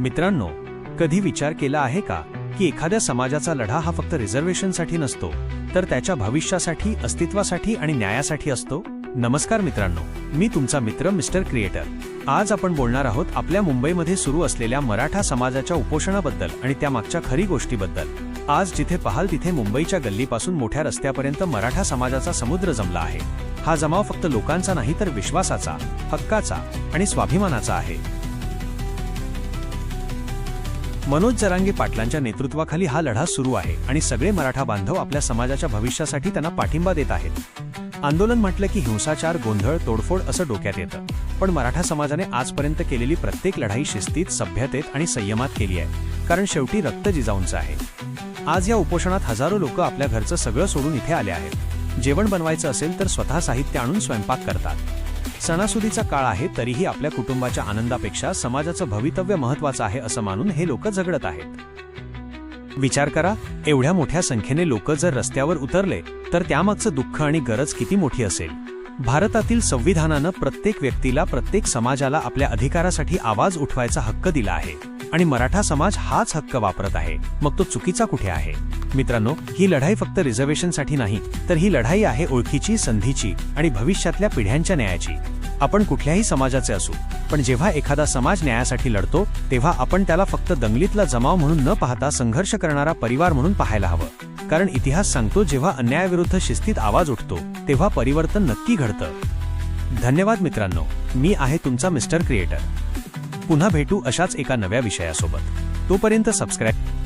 मित्रांनो कधी विचार केला आहे का की एखाद्या समाजाचा लढा हा फक्त रिझर्वेशनसाठी नसतो तर त्याच्या भविष्यासाठी अस्तित्वासाठी आणि न्यायासाठी असतो? नमस्कार मित्रांनो मी तुमचा मित्र मिस्टर क्रिएटर. आज आपण बोलणार आहोत आपल्या मुंबईमध्ये सुरू असलेल्या मराठा समाजाच्या उपोषणाबद्दल आणि त्यामागच्या खरी गोष्टीबद्दल. आज जिथे पाहाल तिथे मुंबईच्या गल्लीपासून मोठ्या रस्त्यापर्यंत मराठा समाजाचा समुद्र जमला आहे. हा जमाव फक्त लोकांचा नाही तर विश्वासाचा हक्काचा आणि स्वाभिमानाचा आहे. मनोज जरांगे पाटलांच्या नेतृत्वाखाली हा लढा सुरू आहे आणि सगळे मराठा बांधव आपल्या समाजाच्या भविष्यासाठी त्यांना पाठिंबा देत आहेत. आंदोलन म्हटलं की हिंसाचार गोंधळ तोडफोड असं डोक्यात येतं. पण मराठा समाजाने आजपर्यंत केलेली प्रत्येक लढाई शिस्तीत सभ्यतेत आणि संयमात केली आहे. कारण शेवटी रक्त जिजाऊंचं आहे. आज या उपोषणात हजारो लोक आपल्या घरचं सगळं सोडून इथे आले आहेत. जेवण बनवायचं असेल तर स्वतः साहित्य आणून स्वयंपाक करतात. सणासुदीचा काळ आहे तरीही आपल्या कुटुंबाच्या आनंदापेक्षा समाजाचं भवितव्य महत्वाचं आहे असं मानून हे लोक झगडत आहेत. विचार करा एवढ्या मोठ्या संख्येने लोक जर रस्त्यावर उतरले तर त्यामागचं दुःख आणि गरज किती मोठी असेल? भारतातील संविधानानं प्रत्येक व्यक्तीला प्रत्येक समाजाला आपल्या अधिकारासाठी आवाज उठवायचा हक्क दिला आहे. आणि मराठा समाज हाच हक्क वापरत आहे. मग तो चुकीचा कुठे आहे? मित्रांनो ही लढाई फक्त रिझर्वेशनसाठी नाही तर ही लढाई आहे ओळखीची संधीची आणि भविष्यातल्या पिढ्यांच्या न्यायाची. आपण कुठल्याही समाजाचे असू पण जेव्हा एखादा समाज न्यायासाठी लढतो तेव्हा आपण त्याला फक्त दंगलीतला जमाव म्हणून न पाहता संघर्ष करणारा परिवार म्हणून पाहायला हवं. कारण इतिहास सांगतो जेव्हा अन्यायाविरुद्ध शिस्तीत आवाज उठतो तेव्हा परिवर्तन नक्की घडतं. धन्यवाद मित्रांनो मी आहे तुमचा मिस्टर क्रिएटर. पुन्हा भेटू अशाच एका नव्या विषयासोबत. तोपर्यंत सबस्क्राईब